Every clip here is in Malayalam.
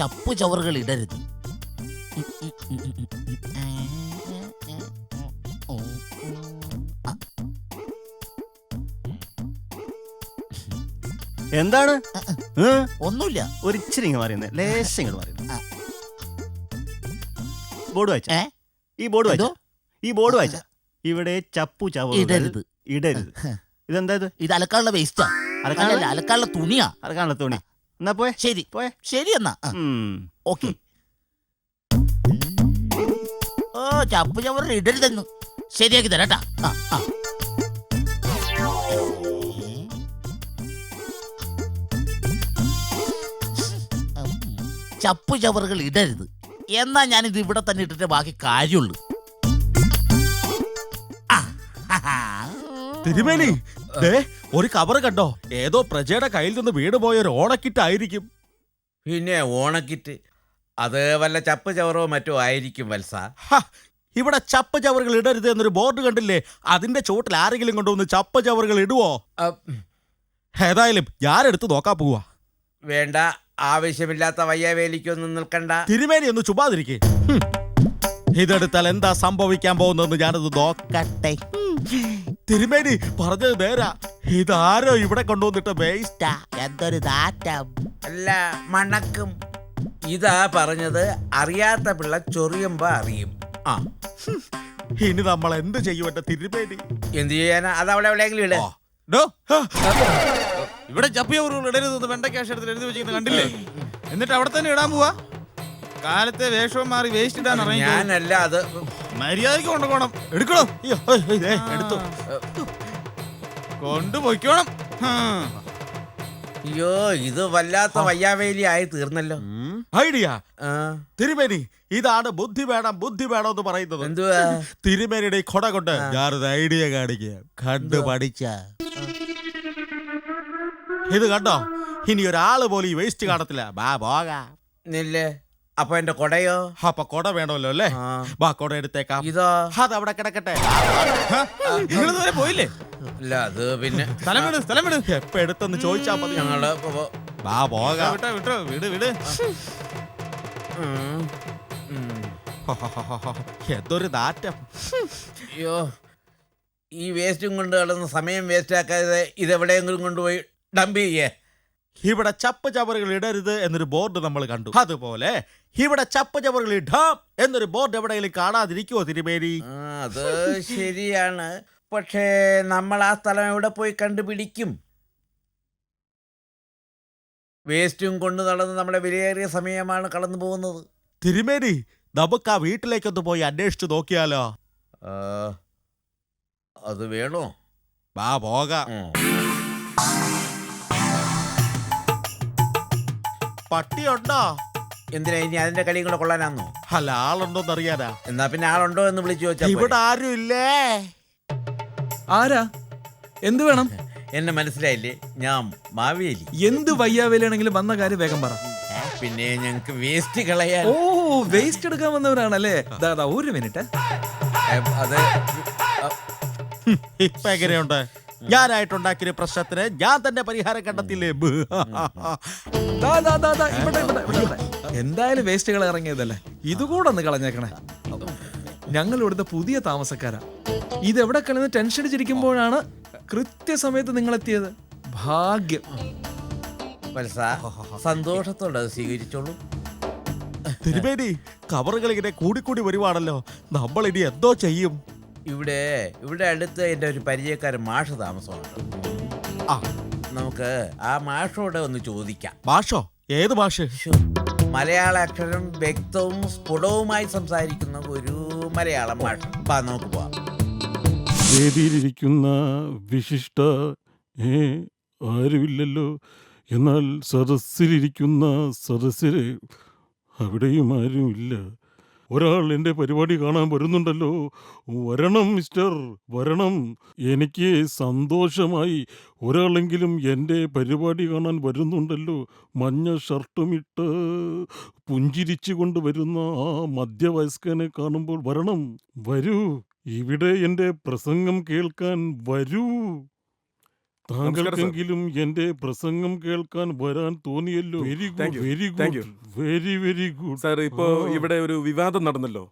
ചപ്പു ചവറുകൾ ഇടരുത്. എന്താണ്? ഒന്നുമില്ല. ഒരു ഇച്ചിരി ഇങ്ങ് പറയുന്നത് ലേശം ഇങ്ങോട്ട് പറയുന്നത് ബോർഡ് വായിച്ച? ഈ ബോർഡ് വായിച്ച? ഈ ബോർഡ് വായിച്ച? ഇവിടെ ചപ്പു ചവറുകൾ ഇടരുത്. ഇടരുത്. ഇതെന്താ ഇത്? ഇത് അലക്കാനുള്ള വേസ്റ്റാ അലക്കാനുള്ള- തുണിയാ അലക്കാനുള്ള തുണിയാ. തുണി. എന്നാ പോയെ? ശരി. പോയെ? ശരി എന്നാ. ഓക്കെ. ഓ ചപ്പ് ചവറിൽ ഇടരുതെന്ന് ശരിയാക്കി തരാട്ടാ ആ, ആ. ചപ്പു ചവറുകൾ ഇടരുത്. എന്നാ ഞാനിത് ഇവിടെ തന്നെ ഇട്ടിട്ട് ബാക്കി കാര്യമുള്ളൂ. തിരുമേനി ദേ ഒരു കവർ കണ്ടോ? ഏതോ പ്രജയുടെ കയ്യിൽ നിന്ന് വീട് പോയ ഒരു ഓണക്കിറ്റ് ആയിരിക്കും പിന്നെ ഓണക്കിറ്റ് അത് വല്ല ചപ്പ് ചവറോ മറ്റോ ആയിരിക്കും വത്സ. ഹ, ഇവിടെ ചപ്പ് ചവറുകൾ ഇടരുത് എന്നൊരു ബോർഡ് കണ്ടില്ലേ? അതിന്റെ ചോട്ടിൽ ആരെങ്കിലും കൊണ്ടുവന്ന് ചപ്പ് ചവറുകൾ ഇടുവോ? അ, ഏതായാലും ഞാനെടുത്ത് നോക്കാൻ പോവാ. വേണ്ട ആവശ്യമില്ലാത്ത വയ്യാവേലിക്കൊന്നും നിൽക്കണ്ട. തിരുമേനി ഒന്ന് ചുമ്മാതിരിക്കേ. ഇതെടുത്താൽ എന്താ സംഭവിക്കാൻ പോകുന്നതെന്ന് ഞാനത് നോക്കട്ടെ. തിരുമേനി പറഞ്ഞത് നേരാ. ഇതാരോ ഇവിടെ കൊണ്ടുവന്നിട്ട് വേസ്റ്റാ എന്തൊരു നാറ്റം. അല്ല മണക്കും. ഇതാ പറഞ്ഞത് അറിയാത്ത പിള്ള ചൊറിയുമ്പോ അറിയും. ആ. ഇനി നമ്മൾ എന്ത് ചെയ്യുവട്ടെ തിരുമേനി? എന്ത് ചെയ്യാനാ? അത് അവിടെ എവിടെയെങ്കിലും ഇട. ഇവിടെ ഡോ, ഇവിടെ ചപ്പിയവറുകൾ ഇടരുതെന്ന് വെണ്ടക്കാശത്തിൽ എഴുതി വെച്ചിരുന്നു കണ്ടില്ലേ? എന്നിട്ട് അവിടെ തന്നെ ഇടാൻ പോവാ. കാലത്തെ വേഷവും മാറി വേസ്റ്റ് ഇടാൻ ഇറങ്ങി ഞാനല്ല അത് മര്യാദയ്ക്ക് കൊണ്ടുപോകണം. എടുക്കണോ? എടുത്തു. കൊണ്ടുപോയിക്കോണം. അയ്യോ ഇത് വല്ലാത്ത വയ്യാവേലി ആയി തീർന്നല്ലോ. ഐഡിയ. തിരുമേനി ഇതാണ് ബുദ്ധി വേണം ബുദ്ധി വേണം എന്ന് പറയുന്നത്. എന്തുവാ? തിരുമേനിയുടെ ഈ കൊട കൊണ്ട് ഞാനൊരു ഐഡിയ കാണിക്കുക കണ്ടു പഠിച്ച. ഇത് കണ്ടോ? ഇനി ഒരാൾ പോലും ഈ വേസ്റ്റ് കാണത്തില്ല. ബാ പോകാ. നില്ലേ അപ്പൊ എന്റെ കൊടയോ? അപ്പൊ കൊട വേണമല്ലോ അല്ലേ? ബാ കൊട എടുത്തേക്കാം. ഇതോ. അത് അവിടെ കിടക്കട്ടെ. നിങ്ങളിതുവരെ പോയില്ലേ? അല്ല അത് പിന്നെ. സ്ഥലം വിട് സ്ഥലം വിട്. എപ്പ എടുത്തെന്ന് ചോദിച്ചാ മതി. ഞങ്ങൾ ബാ പോകാം. വിട്ടോ വിട്ടോ. വിട് വിട്. എന്തൊരു നാറ്റം. അയ്യോ ഈ വേസ്റ്റും കൊണ്ട് കിടന്ന് സമയം വേസ്റ്റ് ആക്കാതെ ഇതെവിടെയെങ്കിലും കൊണ്ടുപോയി ഡംപ് ചെയ്യേ. ഇവിടെ ചപ്പ് ചവറുകൾ ഇടരുത് എന്നൊരു ബോർഡ് നമ്മൾ കണ്ടു. അതുപോലെ ഇവിടെ ചപ്പ് ചവറുകൾ ഇടാം എന്നൊരു ബോർഡ് എവിടെയെങ്കിലും കാണാതിരിക്കുവോ തിരുമേനി? അത് ശരിയാണ്. പക്ഷേ നമ്മൾ ആ സ്ഥലം എവിടെ പോയി കണ്ടുപിടിക്കും? വേസ്റ്റും കൊണ്ട് നടന്ന് നമ്മുടെ വിലയേറിയ സമയമാണ് കടന്നു പോകുന്നത്. തിരുമേനി നമുക്ക് ആ വീട്ടിലേക്കൊന്ന് പോയി അന്വേഷിച്ചു നോക്കിയാലോ? അത് വേണോ? വാ പോകാം. പട്ടിയുണ്ടോ? എന്തിനാ ഇനി അതിന്റെ കളിയും കൂടെ കൊള്ളാനാന്നോ? അല്ല ആളുണ്ടോന്ന് അറിയാനാ എന്നാ പിന്നെ ആളുണ്ടോ എന്ന് വിളിച്ചു ഇവിടെ ആരും ഇല്ലേ? ആരാ? എന്ത് വേണം? എന്നെ മനസ്സിലായില്ലേ? ഞാൻ മാവേലി. എന്ത് വയ്യാവേലാണെങ്കിലും വന്ന കാര്യം വേഗം പറ. പിന്നെ ഞങ്ങക്ക് വേസ്റ്റ് കളയാൻ. ഓ വേസ്റ്റ് എടുക്കാൻ വന്നവരാണല്ലേ? ദാ, ദാ, ഒരു മിനിറ്റ്. അതെ അത് ഇപ്പൊ എങ്ങനെയുണ്ട്? ഞാനായിട്ടുണ്ടാക്കിയ പ്രശ്നത്തിന് ഞാൻ തന്നെ പരിഹാരം കണ്ടെത്തില്ലേ ദാ, ദാ, ദാ, ദാ, ഇവിടെ, ഇവിടെ, ഇവിടെ, ഇവിടെ. എന്തായാലും വേസ്റ്റുകൾ ഇറങ്ങിയതല്ലേ? ഇതുകൂടെ ഒന്ന് കളഞ്ഞേക്കണേ. ഞങ്ങൾ ഇവിടുത്തെ പുതിയ താമസക്കാരാ. ഇതെവിടെ കളിന്ന് ടെൻഷൻ അടിച്ചിരിക്കുമ്പോഴാണ് കൃത്യസമയത്ത് നിങ്ങൾ എത്തിയത് ഭാഗ്യം. വത്സ സന്തോഷത്തോടെ അത് സ്വീകരിച്ചോളൂ. തിരുമേനി കവറുകൾ ഇങ്ങനെ കൂടിക്കൂടി വരുവാണല്ലോ. നമ്മൾ ഇനി എന്തോ ചെയ്യും? ഇവിടെ ഇവിടെ അടുത്ത് എന്റെ ഒരു പരിചയക്കാരൻ മാഷ താമസമുണ്ട്. ആ. നമുക്ക് ആ മാഷോട് ഒന്ന് ചോദിക്കാം. ഭാഷോ ഏത് ഭാഷ ശ്ശോ, മലയാള അക്ഷരം വ്യക്തവും സ്ഫുടവുമായി സംസാരിക്കുന്ന ഒരു മലയാളം ഭാഷ വാ നമുക്ക് പോവാം. വേദിയിലിരിക്കുന്ന വിശിഷ്ട ഏ ആരുമില്ലല്ലോ. എന്നാൽ സദസ്സിലിരിക്കുന്ന സദസ്സിൽ അവിടെയും ആരുമില്ല. ഒരാൾ എന്റെ പരിപാടി കാണാൻ വരുന്നുണ്ടല്ലോ. വരണം മിസ്റ്റർ വരണം. എനിക്ക് സന്തോഷമായി. ഒരാളെങ്കിലും എന്റെ പരിപാടി കാണാൻ വരുന്നുണ്ടല്ലോ. മഞ്ഞ ഷർട്ടുമിട്ട് പുഞ്ചിരിച്ചു കൊണ്ട് വരുന്ന ആ മധ്യവയസ്കനെ കാണുമ്പോൾ വരണം. വരൂ. ഇവിടെ എന്റെ പ്രസംഗം കേൾക്കാൻ വരൂ. താങ്കൾക്കെങ്കിലും എന്റെ പ്രസംഗം കേൾക്കാൻ വരാൻ തോന്നിയല്ലോ. Very good very good very very good sir ഇപ്പോ ഇവിടെ ഒരു വിവാദം നടന്നല്ലോ.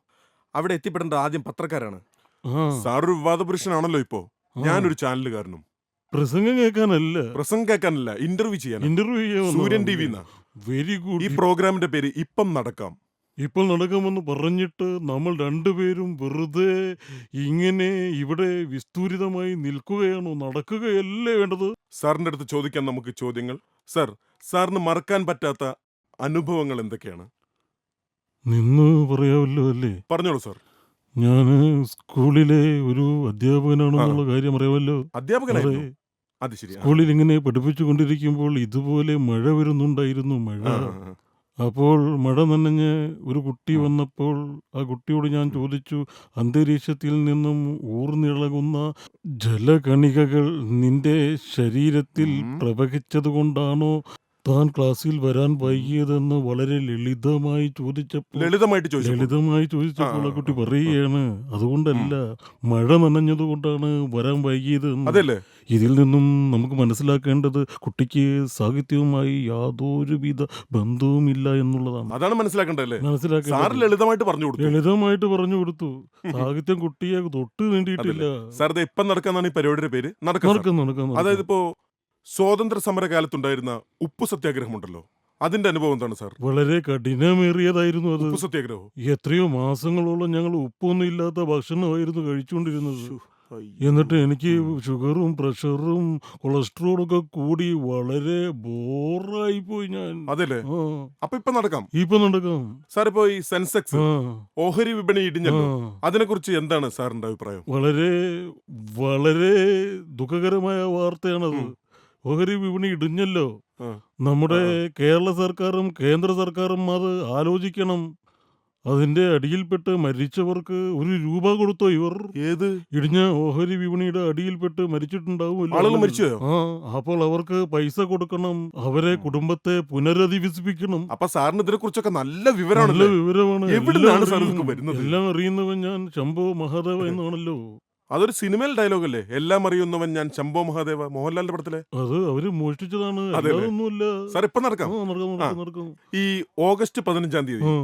അവിടെ എത്തിപ്പെടേണ്ട ആദ്യം പത്രക്കാരാണ്. സാർ ഒരു വിവാദ പുരുഷനാണല്ലോ ഇപ്പോ. ഞാനൊരു ചാനലുകാരനും. പ്രസംഗം കേൾക്കാനല്ല. പ്രസംഗം കേൾക്കാനല്ല ഇന്റർവ്യൂ ചെയ്യാൻ interview Suryan T V very ഈ പ്രോഗ്രാമിന്റെ പേര് ഇപ്പം നടക്കാം. ഇപ്പോൾ നടക്കുമെന്ന് പറഞ്ഞിട്ട് നമ്മൾ രണ്ടുപേരും വെറുതെ ഇങ്ങനെ ഇവിടെ വിസ്തൂരിതമായി നിൽക്കുകയാണോ? നടക്കുകയല്ലേ വേണ്ടത്? സാറിന്റെ അടുത്ത് ചോദിക്കാൻ നമുക്ക് ചോദ്യങ്ങൾ. സാർ സാറിന് മറക്കാൻ പറ്റാത്ത അനുഭവങ്ങൾ എന്തൊക്കെയാണ്? നിന്ന് പറയാവല്ലോ അല്ലേ? പറഞ്ഞോളൂ സാർ. ഞാൻ സ്കൂളിലെ ഒരു അധ്യാപകനാണെന്നുള്ള കാര്യം അറിയാമല്ലോ. അധ്യാപകനായിരുന്നു? അത്. ശരി. സ്കൂളിൽ ഇങ്ങനെ പഠിപ്പിച്ചു കൊണ്ടിരിക്കുമ്പോൾ ഇതുപോലെ മഴ വരുന്നുണ്ടായിരുന്നു. മഴ. അപ്പോൾ മഴ നനഞ്ഞ് ഒരു കുട്ടി വന്നപ്പോൾ ആ കുട്ടിയോട് ഞാൻ ചോദിച്ചു അന്തരീക്ഷത്തിൽ നിന്നും ഊർന്നിളകുന്ന ജലകണികകൾ നിന്റെ ശരീരത്തിൽ ഉം. പ്രവഹിച്ചതുകൊണ്ടാണോ താൻ ക്ലാസ്സിൽ വരാൻ വൈകിയതെന്ന് വളരെ ലളിതമായി ചോദിച്ചപ്പോൾ ലളിതമായിട്ട് ചോദിച്ചു ലളിതമായി ചോദിച്ചപ്പോൾ ആ കുട്ടി ആ, ആ. പറയുകയാണ് അതുകൊണ്ടല്ല മഴ നനഞ്ഞതുകൊണ്ടാണ് വരാൻ വൈകിയത് എന്ന്." ഇതിൽ നിന്നും നമുക്ക് മനസ്സിലാക്കേണ്ടത് കുട്ടിക്ക് സാഹിത്യവുമായി യാതൊരുവിധ ബന്ധവുമില്ല എന്നുള്ളതാണ്. അതാണ് മനസ്സിലാക്കേണ്ടതല്ലേ? സാർ മനസ്സിലാക്കേണ്ടത് ലളിതമായിട്ട് പറഞ്ഞു കൊടുത്തു. ലളിതമായിട്ട് പറഞ്ഞു കൊടുത്തു. സാഹിത്യം കുട്ടിയെ തൊട്ട് നീണ്ടിയിട്ടില്ല സാർ ഇപ്പം നടക്കാന്നാണ് ഈ പരിപാടിയുടെ പേര്. നടക്കാം നടക്കുന്നു നടക്കും നടക്കും അതായത് ഇപ്പോ സ്വാതന്ത്ര്യ സമര കാലത്തുണ്ടായിരുന്ന ഉപ്പു സത്യാഗ്രഹം ഉണ്ടല്ലോ അതിന്റെ അനുഭവം എന്താണ് സാർ? വളരെ കഠിനമേറിയതായിരുന്നു അത്. സത്യാഗ്രഹം. എത്രയോ മാസങ്ങളോളം ഞങ്ങൾ ഉപ്പൊന്നും ഇല്ലാത്ത ഭക്ഷണമായിരുന്നു കഴിച്ചുകൊണ്ടിരുന്നത്. എന്നിട്ട് എനിക്ക് ഷുഗറും പ്രഷറും കൊളസ്ട്രോളും ഒക്കെ കൂടി വളരെ ബോറായി പോയി ഞാൻ. അതല്ലേ? അപ്പൊ ഇപ്പൊ നടക്കാം. ഇപ്പൊ നടക്കാം. സാർ ഇപ്പൊ ഈ സെൻസെക്സ് ഓഹരി വിപണി ഇടിഞ്ഞല്ലോ. അതിനെ കുറിച്ച് എന്താണ് സാറിന്റെ അഭിപ്രായം? വളരെ വളരെ ദുഃഖകരമായ വാർത്തയാണത്. ഓഹരി വിപണി ഇടിഞ്ഞല്ലോ. നമ്മുടെ കേരള സർക്കാരും കേന്ദ്ര സർക്കാരും അത് ആലോചിക്കണം. അതിന്റെ അടിയിൽപ്പെട്ട് മരിച്ചവർക്ക് ഒരു രൂപ കൊടുത്തോ ഇവർ? ഏത്? ഇടിഞ്ഞ ഓഹരി വിപണിയുടെ അടിയിൽപ്പെട്ട് മരിച്ചിട്ടുണ്ടാവും ആളുകൾ മരിച്ചുപോയോ? ആ അപ്പോൾ അവർക്ക് പൈസ കൊടുക്കണം അവരെ കുടുംബത്തെ പുനരധിവസിപ്പിക്കണം. അപ്പൊ സാറിന് ഇതിനെ കുറിച്ചൊക്കെ നല്ല നല്ല വിവരമാണല്ലേ വിവരമാണ്. എവിടുന്നാണ് എല്ലാം സാർ വരുന്നത്? എല്ലാം അറിയുന്നവൻ ഞാൻ ശംഭോ മഹാദേവ എന്നാണല്ലോ. അതൊരു സിനിമയിൽ ഡയലോഗ് അല്ലേ എല്ലാം അറിയുന്നവൻ ഞാൻ ശംഭോ മഹാദേവ മോഹൻലാലിന്റെ പടത്തിലെ? അത് അവർ മോഷ്ടിച്ചതാണ്. സാർ ഇപ്പൊ നടക്കാം. നടക്കാം നടക്കാം നടക്കാം. ഈ ഓഗസ്റ്റ് പതിനഞ്ചാം തീയതി. ആ,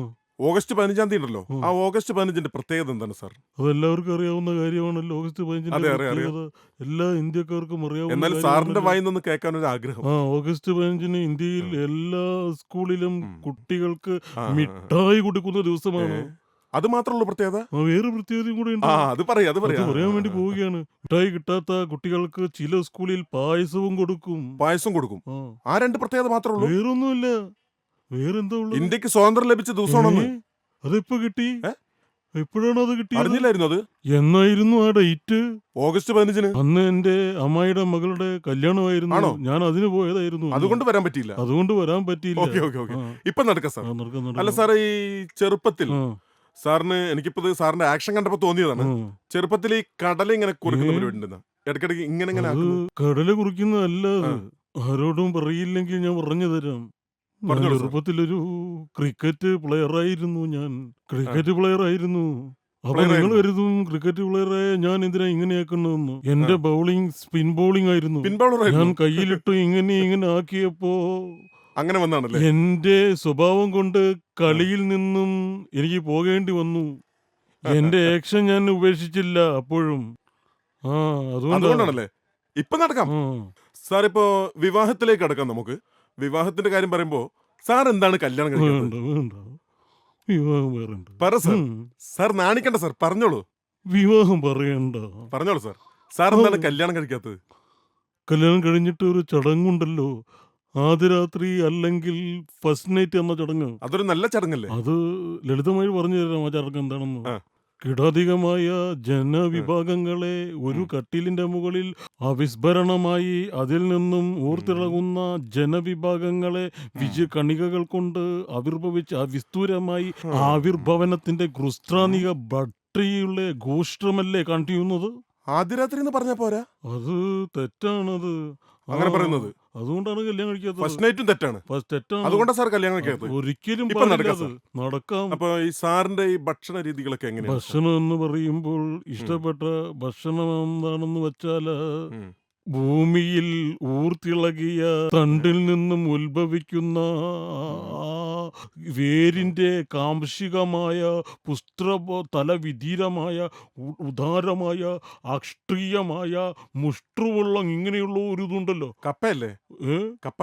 ഓഗസ്റ്റ് പതിനഞ്ചാം തീയതി ഉണ്ടല്ലോ. ആ ഓഗസ്റ്റ് പതിനഞ്ചിന്റെ പ്രത്യേകത എന്താണ് സാർ? അതെല്ലാവർക്കും അറിയാവുന്ന കാര്യമാണല്ലോ. ഓഗസ്റ്റ് പതിനഞ്ചിന്റെ അറിയാം, അറിയാം. പ്രത്യേകത. എല്ലാ ഇന്ത്യക്കാർക്കും അറിയാവുന്ന എന്നാൽ സാറിന്റെ കാര്യമാണല്ലോ. വായിൽ നിന്ന് കേൾക്കാൻ ഒരു ആഗ്രഹം ആ ഓഗസ്റ്റ് പതിനഞ്ചിന് ഇന്ത്യയിൽ എല്ലാ സ്കൂളിലും ഉം. കുട്ടികൾക്ക് ആ. മിഠായി കൊടുക്കുന്ന ദിവസമാണ്. അത് മാത്രമുള്ള പ്രത്യേകത? ആ, വേറെ പ്രത്യേകതയും കൂടെ ഉണ്ട്. ആ അത് പറയാ അത് അത് പറയാ പറയാൻ വേണ്ടി പോവുകയാണ്. മിഠായി കിട്ടാത്ത കുട്ടികൾക്ക് ചില സ്കൂളിൽ പായസവും കൊടുക്കും. പായസം കൊടുക്കും. ആ. ആ രണ്ട് പ്രത്യേകത മാത്രമേ ഉള്ളൂ? വേറൊന്നുമില്ല. വേറെന്താ ഇന്ത്യയ്ക്ക് സ്വാതന്ത്ര്യം ലഭിച്ച ദിവസമാണെന്ന്? അതിപ്പോ കിട്ടി? എപ്പോഴാണ് അത് കിട്ടിയത്? അറിഞ്ഞില്ലായിരുന്നു അത്? എന്നായിരുന്നു ആ ഡേറ്റ്? ഓഗസ്റ്റ് പതിനഞ്ചിന്. അന്ന് എന്റെ അമ്മായിയുടെ മകളുടെ കല്യാണമായിരുന്നു? ഞാൻ അതിന് പോയതായിരുന്നു. അതുകൊണ്ട് വരാൻ പറ്റിയില്ല. അതുകൊണ്ട് വരാൻ പറ്റിയില്ല. ഇപ്പൊ നടക്കാം സാർ. അല്ല സാറേ ഈ ചെറുപ്പത്തിൽ സാറിന് എനിക്കിപ്പോ സാറിന്റെ ആക്ഷൻ കണ്ടപ്പോ തോന്നിയതാണ്. ചെറുപ്പത്തിൽ ഈ കടല ഇങ്ങനെ കുറുക്കുന്ന ഏ? പരിപാടി ഉണ്ടെന്ന് ഇടയ്ക്കിടയ്ക്ക് ഇങ്ങനെ. കടല കുറിക്കുന്നതല്ല. ആരോടും പറയില്ലെങ്കിൽ ഞാൻ പറഞ്ഞു തരാം. ഞാൻ പറഞ്ഞോളൂ സാർ. ചെറുപ്പത്തിലൊരു ക്രിക്കറ്റ് പ്ലെയർ ആയിരുന്നു ഞാൻ. ക്രിക്കറ്റ് പ്ലെയർ ആയിരുന്നു അപ്പൊ Player നിങ്ങൾ ആയിരുന്നു. കരുതും ക്രിക്കറ്റ് പ്ലെയറായ ഞാൻ എന്തിനാ ഇങ്ങനെയാക്കണമെന്ന് എന്റെ ബൗളിംഗ് സ്പിൻ ബൗളിംഗ് ആയിരുന്നു. പിൻ ഞാൻ ആയിരുന്നു. കയ്യിലിട്ട് ഇങ്ങനെ ഇങ്ങനെ ആക്കിയപ്പോ അങ്ങനെ വന്നാണല്ലേ എന്റെ സ്വഭാവം കൊണ്ട് കളിയിൽ നിന്നും എനിക്ക് പോകേണ്ടി വന്നു. എന്റെ ആക്ഷൻ ഞാൻ ഉപേക്ഷിച്ചില്ല അപ്പോഴും. ആ അതുകൊണ്ടാ അതുകൊണ്ടാണല്ലേ? ഇപ്പൊ നടക്കാം. സാർ ഇപ്പോ വിവാഹത്തിലേക്ക് അടക്കാം നമുക്ക്. വിവാഹത്തിന്റെ കാര്യം പറയുമ്പോ സാർ എന്താണ് കല്യാണം കഴിക്കുന്നത് വേണ്ട വിവാഹം പറ സാർ. നാണിക്കണ്ട സാർ. പറഞ്ഞോളൂ. വിവാഹം പറയണ്ട. പറഞ്ഞോളൂ സാർ. സാർ എന്താണ് കല്യാണം കഴിക്കാത്തത്? കല്യാണം കഴിഞ്ഞിട്ട് ഒരു ചടങ്ങുണ്ടല്ലോ. ആദ്യ രാത്രി അല്ലെങ്കിൽ ഫസ്റ്റ് നൈറ്റ് എന്ന ചടങ്ങ്. അതൊരു നല്ല ചടങ്ങല്ലേ? അത് ലളിതമായി പറഞ്ഞു തരാം ആ ചടങ്ങ് എന്താണെന്ന്. ആ. കിടാധികമായ ജനവിഭാഗങ്ങളെ ഒരു കട്ടിലിന്റെ മുകളിൽ അവിസ്മരണമായി അതിൽ നിന്നും ഊർത്തിളകുന്ന ജനവിഭാഗങ്ങളെ വിജ കണികകൾ കൊണ്ട് ആവിർഭവിച്ച അവിസ്തൂരമായി ആവിർഭവനത്തിന്റെ കൃസ്ത്രാനിക ബട്രിയുള്ള ഗോഷ്ട്രമല്ലേ കണ്ടിയുന്നത് ആദ്യരാത്രി എന്ന് പറഞ്ഞ പോരാ. അത് തെറ്റാണത്. അങ്ങനെ പറയുന്നത്. അതുകൊണ്ടാണ് കല്യാണം കഴിക്കാത്തത്. ഫസ്റ്റ് നൈറ്റും തെറ്റാണ്. ഫസ്റ്റ് തെറ്റാണ്. അതുകൊണ്ടാണ് സാർ കല്യാണം കഴിക്കാത്തത്. ഒരിക്കലും ഇപ്പൊ നടക്കാം, അപ്പൊ ഈ സാറിന്റെ ഈ ഭക്ഷണ രീതികളൊക്കെ എങ്ങനെയാണ്? ഭക്ഷണം എന്ന് പറയുമ്പോൾ ഇഷ്ടപ്പെട്ട ഭക്ഷണം എന്താണെന്ന് വെച്ചാൽ. ഭൂമിയിൽ ഊർത്തിളകിയ തണ്ടിൽ നിന്നും ഉത്ഭവിക്കുന്ന വേരിന്റെ കാംശികമായ പുസ്ത്ര തലവിധീരമായ ഉദാരമായ അക്ഷീയമായ മുഷ്ട്രുവുള്ള ഇങ്ങനെയുള്ള ഒരു ഇതുണ്ടല്ലോ. കപ്പയല്ലേ? കപ്പ?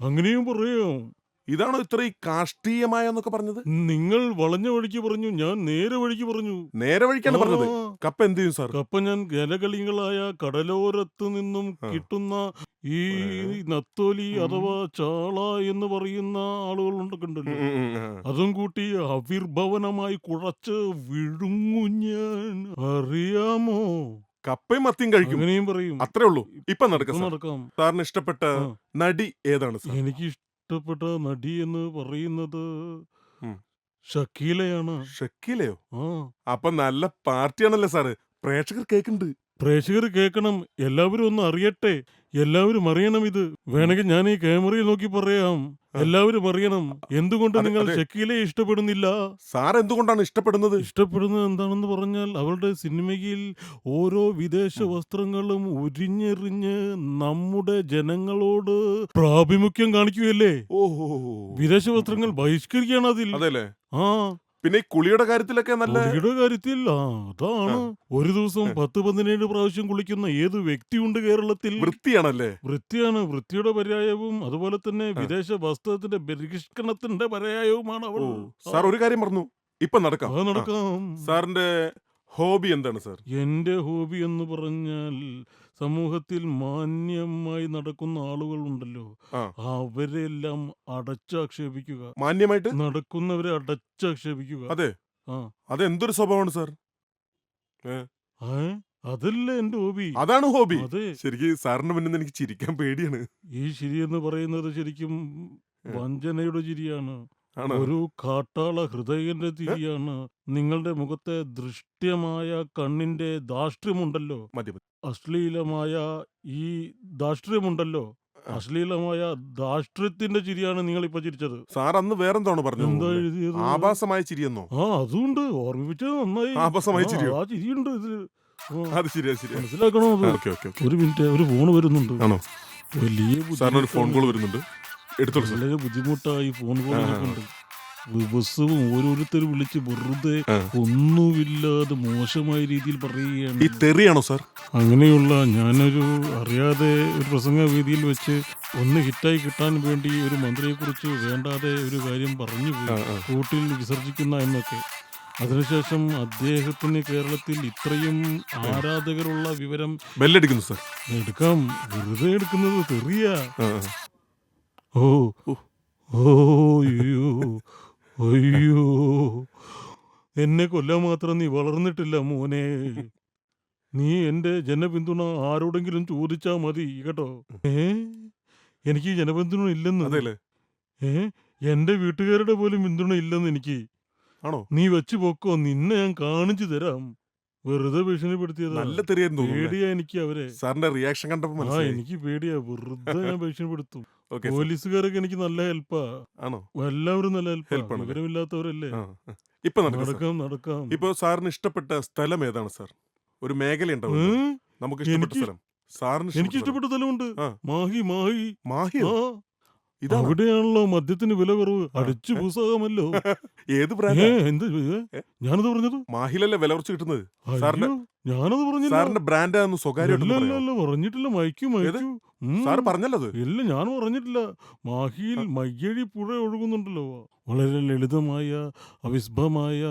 അങ്ങനെയും പറയാം. ഇതാണോ ഇത്ര ഈ കാഷ്ടീയമായ എന്നൊക്കെ പറഞ്ഞത്? നിങ്ങൾ വളഞ്ഞ വഴിക്ക് പറഞ്ഞു ഞാൻ നേരെ വഴിക്ക് പറഞ്ഞു. നേരെ വഴിക്കാണ് പറഞ്ഞത്. കപ്പ എന്ത് ചെയ്യും സാർ? കപ്പ ഞാൻ ഗലകളികളായ കടലോരത്ത് നിന്നും കിട്ടുന്ന ഈ നത്തോലി അഥവാ ചാള എന്ന് പറയുന്ന ആളുകളുണ്ട് ഉം, കണ്ടല്ലോ ഉം, ഉം, അതും കൂട്ടി അവിർഭവനമായി കുഴച്ച് വിഴുങ്ങു ഞാൻ. അറിയാമോ? കപ്പയും മത്തിയും കഴിക്കും. അങ്ങനെയും പറയും. അത്രേ ഉള്ളൂ. ഇപ്പൊ നടക്കാം നടക്കാം. സാറിന് ഇഷ്ടപ്പെട്ട. നടി ഏതാണ് എനിക്ക് ഇഷ്ടപ്പെട്ട നടി എന്ന് പറയുന്നത് ഉം. ഷക്കീലയാണ്. ഷക്കീലയോ? ആ. അപ്പൊ നല്ല പാർട്ടിയാണല്ലേ സാറ്. പ്രേക്ഷകർ കേൾക്കുന്നുണ്ട് പ്രേക്ഷകർ കേൾക്കണം. എല്ലാവരും ഒന്ന് അറിയട്ടെ. എല്ലാവരും അറിയണം ഇത്. വേണമെങ്കിൽ ഞാൻ ഈ ക്യാമറയിൽ നോക്കി പറയാം. എല്ലാവരും അറിയണം. എന്തുകൊണ്ട് അതെ, നിങ്ങൾ അതെ. ഷക്കീലെ ഇഷ്ടപ്പെടുന്നില്ല? സാർ എന്തുകൊണ്ടാണ് ഇഷ്ടപ്പെടുന്നത്? ഇഷ്ടപ്പെടുന്നത് എന്താണെന്ന് പറഞ്ഞാൽ അവളുടെ സിനിമയിൽ ഓരോ വിദേശ വസ്ത്രങ്ങളും ഉരിഞ്ഞെറിഞ്ഞ് നമ്മുടെ ജനങ്ങളോട് പ്രാഭിമുഖ്യം കാണിക്കുകയല്ലേ? ഓഹോ. വിദേശ വസ്ത്രങ്ങൾ ബഹിഷ്കരിക്കുകയാണ് അതിൽ. അതെല്ലേ? ആ. പിന്നെ ഈ കുളിയുടെ കാര്യത്തിലൊക്കെ നല്ല കുളിയുടെ കാര്യത്തിൽ ആ അതാണ്. ഒരു ദിവസം പത്ത് പതിനേഴ് പ്രാവശ്യം കുളിക്കുന്ന ഏത് വ്യക്തിയുണ്ട് കേരളത്തിൽ? വൃത്തിയാണല്ലേ? വൃത്തിയാണ്. വൃത്തിയുടെ പര്യായവും അതുപോലെ തന്നെ വിദേശ വസ്ത്രത്തിന്റെ പരിഷ്കരണത്തിന്റെ പര്യായവുമാണ് അവൾ. സാർ ഒരു കാര്യം പറഞ്ഞു. ഇപ്പൊ നടക്കാം. അത്. നടക്കാം. സാറിന്റെ ഹോബി എന്താണ് സാർ? എന്റെ ഹോബി എന്ന് പറഞ്ഞാൽ സമൂഹത്തിൽ മാന്യമായി നടക്കുന്ന ആളുകളുണ്ടല്ലോ. ഉണ്ടല്ലോ അവരെല്ലാം അടച്ചാക്ഷേപിക്കുക. മാന്യമായിട്ട്? നടക്കുന്നവരെ അടച്ചാക്ഷേപിക്കുക. അതെ. അതെന്തൊരു സ്വഭാവമാണ് സാർ? അതല്ലേ എന്റെ ഹോബി. അതാണ് ഹോബി. അതെ. ശരിക്കും സാറിന്റെ മുന്നിൽ എനിക്ക് ചിരിക്കാൻ പേടിയാണ്. ഈ ശരി എന്ന് പറയുന്നത് ശരിക്കും വഞ്ചനയുടെ ചിരിയാണ്. ഒരു കാട്ടാള ഹൃദയന്റെ തിരിയാണ് നിങ്ങളുടെ മുഖത്തെ ദൃഷ്ട്യമായ കണ്ണിന്റെ ദാഷ്ട്യമുണ്ടല്ലോ മതി മതി. അശ്ലീലമായ ഈ ദാഷ്ട്ര്യമുണ്ടല്ലോ അശ്ലീലമായ ദാഷ്ട്ര്യത്തിന്റെ ചിരിയാണ് നിങ്ങൾ ഇപ്പൊ ചിരിച്ചത്. സാർ അന്ന് വേറെന്താണ് പറഞ്ഞത് എന്താ എഴുതിയത്? ആഭാസമായ ചിരിയെന്നോ? ആ അതുകൊണ്ട് ഓർമ്മിപ്പിച്ചത് നന്നായി. ആഭാസമായ ആ, ചിരിയോ? ആ ചിരിയുണ്ട് ഇതിൽ. ആ, അത് ശരിയാ ശരിയാ. മനസ്സിലാക്കണോ അത്? Okay okay okay. ഒരു മിനിറ്റ് ഒരു ഫോൺ വരുന്നുണ്ട്. ആണോ? വലിയ സാറിന് ഒരു ഫോൺ കോൾ. വരുന്നുണ്ട്. എടുത്തോളൂ സാർ. വളരെ ബുദ്ധിമുട്ടായി ഫോൺ കോൾ ആ, ദിവസവും ഓരോരുത്തർ വിളിച്ച് വെറുതെ ഒന്നുമില്ലാതെ മോശമായ രീതിയിൽ ഈ പറയുകയാണ് തെറിയാണോ സാർ? അങ്ങനെയുള്ള ഞാനൊരു അറിയാതെ ഒരു പ്രസംഗ വേദിയിൽ വെച്ച് ഒന്ന് ഹിറ്റായി കിട്ടാൻ വേണ്ടി ഒരു മന്ത്രിയെക്കുറിച്ച് വേണ്ടാതെ ഒരു കാര്യം പറഞ്ഞു പോയി. കൂട്ടിൽ വിസർജിക്കുന്ന എന്നൊക്കെ. അതിനുശേഷം അദ്ദേഹത്തിന് കേരളത്തിൽ ഇത്രയും ആരാധകരുള്ള വിവരം ബെല്ലടിക്കുന്നു സാർ. എടുക്കാം. വെറുതെ എടുക്കുന്നത് തെറിയ. ഓ ഓ. അയ്യോ. എന്നെ കൊല്ലാൻ മാത്രം നീ വളർന്നിട്ടില്ല മോനെ. നീ എന്റെ ജനപിന്തുണ ആരോടെങ്കിലും ചോദിച്ചാ മതി കേട്ടോ? ഏ? എനിക്ക് ജനപിന്തുണ ഇല്ലെന്ന്. ഏ? എന്റെ വീട്ടുകാരുടെ പോലും പിന്തുണ ഇല്ലെന്ന് എനിക്ക്. ആണോ? നീ വെച്ചു പൊക്കോ നിന്നെ ഞാൻ കാണിച്ചു തരാം. വെറുതെ ഭീഷണിപ്പെടുത്തിയതാ. നല്ല തെറിയായിരുന്നു പേടിയാ എനിക്ക് അവരെ. സാറിന്റെ റിയാക്ഷൻ കണ്ടപ്പോ ആ എനിക്ക് പേടിയാ. വെറുതെ ഞാൻ ഭീഷണിപ്പെടുത്തും. ഓക്കെ പോലീസുകാരൊക്കെ എനിക്ക് നല്ല ഹെൽപ്പാ. ആണോ? എല്ലാവരും നല്ല Help ഹെൽപ്പാ. ആണല്ലേ? വിവരമില്ലാത്തവരല്ലേ? ആ ആ. ഇപ്പൊ നടക്കാം സാർ. നടക്കാം നടക്കാം. ഇപ്പൊ സാറിന് ഇഷ്ടപ്പെട്ട സ്ഥലം ഏതാണ് സാർ? ഒരു മേഖല ഉണ്ടാവും ഏ? നമുക്ക് ഇഷ്ടപ്പെട്ട എനിക്ക് സ്ഥലം. സാറിന് എനിക്ക് ഇഷ്ടപ്പെട്ട സ്ഥലമുണ്ട്. ആ. മാഹി മാഹി. മാഹിയോ? ആ. ഇതാണ്. അവിടെയാണല്ലോ മദ്യത്തിന് വില കുറവ്. അടിച്ചു പൂസാകാമല്ലോ. ഏത് ബ്രാൻഡ്? എന്ത് ഏ? ഞാനത് പറഞ്ഞത്? മാഹിലല്ലേ വില കുറച്ച് കിട്ടുന്നത്? സാറിന്റെ- അയ്യോ, ഞാനത് പറഞ്ഞില്ല. സാറിന്റെ ബ്രാൻഡാന്ന് സ്വകാര്യമായിട്ട് ഇല്ല, ഇല്ല, പറയാമോ? ഇല്ല, പറഞ്ഞിട്ടില്ല. മയക്കു മയക്കു. ഉം. സാറ് പറഞ്ഞല്ലോ അത്. ഇല്ല ഞാൻ പറഞ്ഞിട്ടില്ല. മാഹിയിൽ മയ്യഴി പുഴ ഒഴുകുന്നുണ്ടല്ലോ. വളരെ ലളിതമായ അവിസ്ഭമായ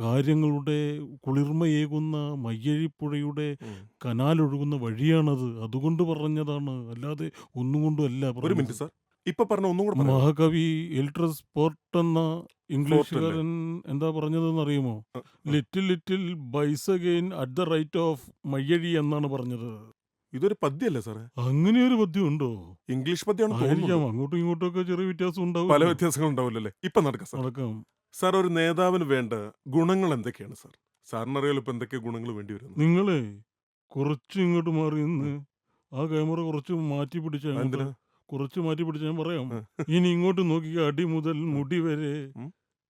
കാര്യങ്ങളുടെ കുളിർമയേകുന്ന മയ്യഴിപ്പുഴയുടെ ഉം. കനാലൊഴുകുന്ന വഴിയാണത്. അതുകൊണ്ട് പറഞ്ഞതാണ്. അല്ലാതെ ഒന്നും കൊണ്ടും അല്ല ഒരു പറഞ്ഞത്. Minute sir. ഇപ്പൊ പറഞ്ഞ ഒന്നും കൂടെ പറയാമോ? മഹാകവി എൽട്രസ് പോർട്ട് എന്ന ഇംഗ്ലീഷുകാരൻ എന്താ പറഞ്ഞതെന്ന് അറിയുമോ ആ, ആ. Little little bias again at the right of Mayyazhi എന്നാണ് പറഞ്ഞത്. ഇതൊരു പദ്യല്ലേ സാറേ? അങ്ങനെ ഒരു പദ്യം ഉണ്ടോ ഇംഗ്ലീഷ് പദ്യമാണ് ആയിരിക്കാം. അങ്ങോട്ടും ഇങ്ങോട്ടും ഒക്കെ ചെറിയ വ്യത്യാസം ഉണ്ടാവും. പല വ്യത്യാസങ്ങൾ ഉണ്ടാവില്ലല്ലേ? ഇപ്പൊ നടക്കാം സാർ നടക്കാം. സാർ ഒരു നേതാവിന് വേണ്ട ഗുണങ്ങൾ എന്തൊക്കെയാണ് സാർ? സാറിന് അറിയാലോ ഇപ്പൊ എന്തൊക്കെ ഗുണങ്ങൾ വേണ്ടി വരുന്നു നിങ്ങളെ കുറച്ച് ഇങ്ങോട്ട് മാറി നിന്ന് ആ. ക്യാമറ കുറച്ച് മാറ്റി പിടിച്ചാൽ എന്തിനാ കുറച്ച് മാറ്റി പിടിച്ച് ഞാൻ പറയാം. ഇനി ഇങ്ങോട്ട് നോക്കി അടി മുതൽ മുടി വരെ.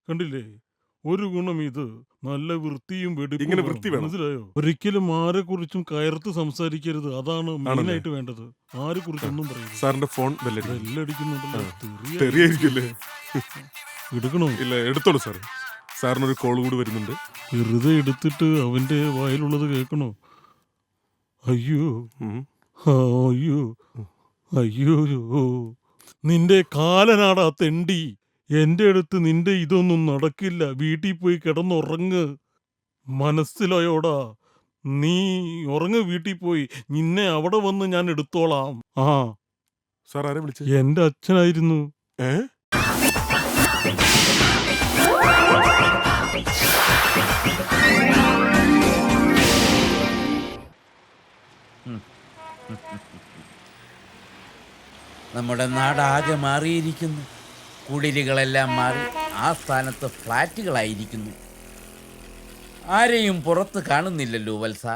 കണ്ടില്ലേ? ഒരു ഗുണം ഇത്. നല്ല വൃത്തിയും ഇങ്ങനെ വൃത്തി വേണം. മനസ്സിലായോ? ഒരിക്കലും ആരെ കുറിച്ചും കയർത്ത് സംസാരിക്കരുത്. അതാണ് മെയിൻ മെയിനായിട്ട് വേണ്ടത്. ആരെ കുറിച്ചൊന്നും പറയരുത്. സാറിന്റെ ഫോൺ ബെല്ലടിക്കുന്നുണ്ടല്ലോ തെറിയാ. എടുക്കണോ? ഇല്ല എടുത്തോളൂ സാർ സാറിനൊരു കോൾ കൂടി വരുന്നുണ്ട്. വെറുതെ എടുത്തിട്ട് അവന്റെ വായിലുള്ളത് കേൾക്കണോ? അയ്യോ. ഉം. അയ്യോ. അയ്യോ നിന്റെ കാലനാടാ തെണ്ടി. എന്റെ അടുത്ത് നിന്റെ ഇതൊന്നും നടക്കില്ല. വീട്ടിൽ പോയി കിടന്നുറങ്ങ്. മനസ്സിലായോടാ. നീ ഉറങ്ങ് വീട്ടിൽ പോയി. നിന്നെ അവിടെ വന്ന് ഞാൻ എടുത്തോളാം. ആ. സാർ ആരെ വിളിച്ചേ? എന്റെ അച്ഛനായിരുന്നു. ഏ? നമ്മുടെ നാടാകെ മാറിയിരിക്കുന്നു. കുടിലുകളെല്ലാം മാറി ആ സ്ഥാനത്ത് ഫ്ലാറ്റുകളായിരിക്കുന്നു. ആരെയും പുറത്ത് കാണുന്നില്ലല്ലോ വത്സ.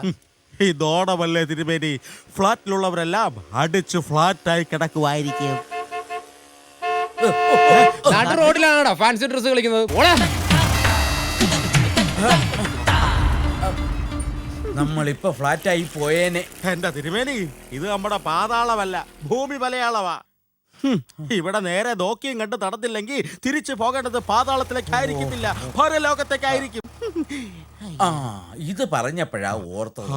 ഇതോടമല്ലേ തിരുമേനി ഫ്ലാറ്റിലുള്ളവരെല്ലാം അടിച്ച് ഫ്ലാറ്റായി കിടക്കുമായിരിക്കും റോഡിലാണോ ഫാൻസി ഡ്രസ് കളിക്കുന്നത്. ഓടാ ഫ്ലാറ്റ് ആയി പോയേനെ. എന്റെ തിരുമേനി ഇത് നമ്മുടെ പാതാളമല്ല ഭൂമി മലയാളവാ. ഇവിടെ നേരെ നോക്കിയും കണ്ട് നടന്നില്ലെങ്കിൽ തിരിച്ചു പോകേണ്ടത് പാതാളത്തിലേക്കായിരിക്കത്തില്ല ലോകത്തേക്കായിരിക്കും ആ ഇത് പറഞ്ഞപ്പോഴാ ഓർത്തത്.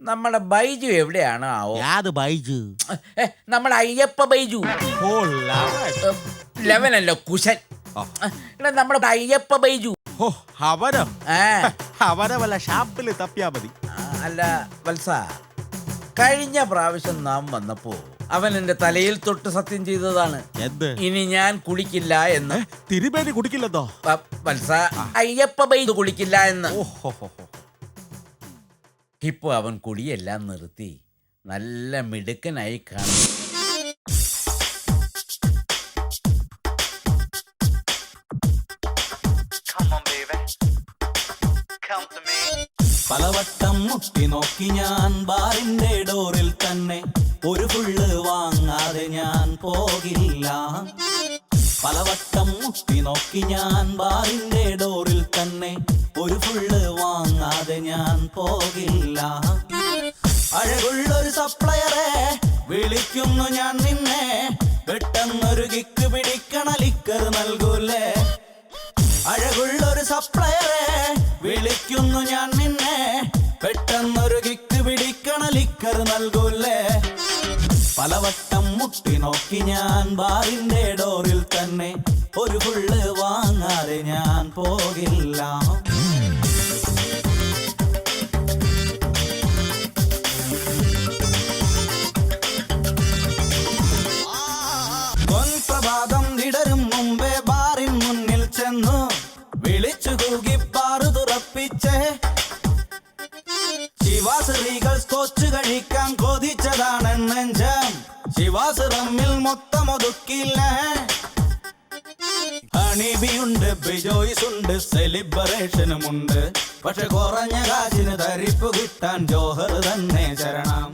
നമ്മുടെ ബൈജു എവിടെയാണ് ആവോ? യാത് ബൈജു. ഏ, നമ്മുടെ അയ്യപ്പ ബൈജു. ഓ, ലാ. ലെവനല്ല കുശൻ. എടാ, നമ്മുടെ അയ്യപ്പ ബൈജു. ഓ, ഷാപ്പിൽ തപ്പിയാ മതി. ആ, അല്ല വത്സ കഴിഞ്ഞ പ്രാവശ്യം നാം വന്നപ്പോ അവൻ എന്റെ തലയിൽ തൊട്ട് സത്യം ചെയ്തതാണ്. എന്ത്? ഇനി ഞാൻ കുളിക്കില്ല എന്ന്. തിരുമേനി കുടിക്കില്ലെന്നോ? വ- വത്സ അയ്യപ്പ ബൈ കുളിക്കില്ല എന്ന്. ഇപ്പൊ അവൻ കുടിയെല്ലാം നിർത്തി. നല്ല മിടുക്കനായി കാണും പലവട്ടം മുട്ടി നോക്കി ഞാൻ ബാറിന്റെ ഡോറിൽ തന്നെ ഒരു ഫുള്ള് വാങ്ങാതെ ഞാൻ പോകില്ല. പലവട്ടം മുട്ടി നോക്കി ഞാൻ ബാറിന്റെ ഡോറിൽ തന്നെ ഒരു ഫുള്ള് വാങ്ങാതെ ഞാൻ പോകില്ല. അഴകുള്ളൊരു സപ്ലയറെ വിളിക്കുന്നു ഞാൻ നിന്നെ. പെട്ടെന്നൊരു കിക്ക് പിടിക്കണ ലിക്കർ നൽകൂലേ. അഴകുള്ളൊരു സപ്ലയറെ വിളിക്കുന്നു ഞാൻ നിന്നെ. പിടിക്കണ നൽകൂല്ലേ നൽകൂലേ? പലവട്ടം മുട്ടി നോക്കി ഞാൻ ബാറിന്റെ ഡോറിൽ തന്നെ. ഒരു ഫുള്ള് വാങ്ങാതെ ഞാൻ പോകില്ല. ശിവാശ്രീകൾ സ്കോച്ച് കഴിക്കാൻ കൊതിച്ചതാണ് നെഞ്ചം. ശിവാശ്രമിൽ മൊത്തം ഒതുക്കില്ല ണിബിയുണ്ട് ബിജോയ്സ് ഉണ്ട് സെലിബ്രേഷനും ഉണ്ട് പക്ഷെ കുറഞ്ഞ കാശിന് ധരിപ്പ് കിട്ടാൻ ജോഹർ തന്നെ ചരണം.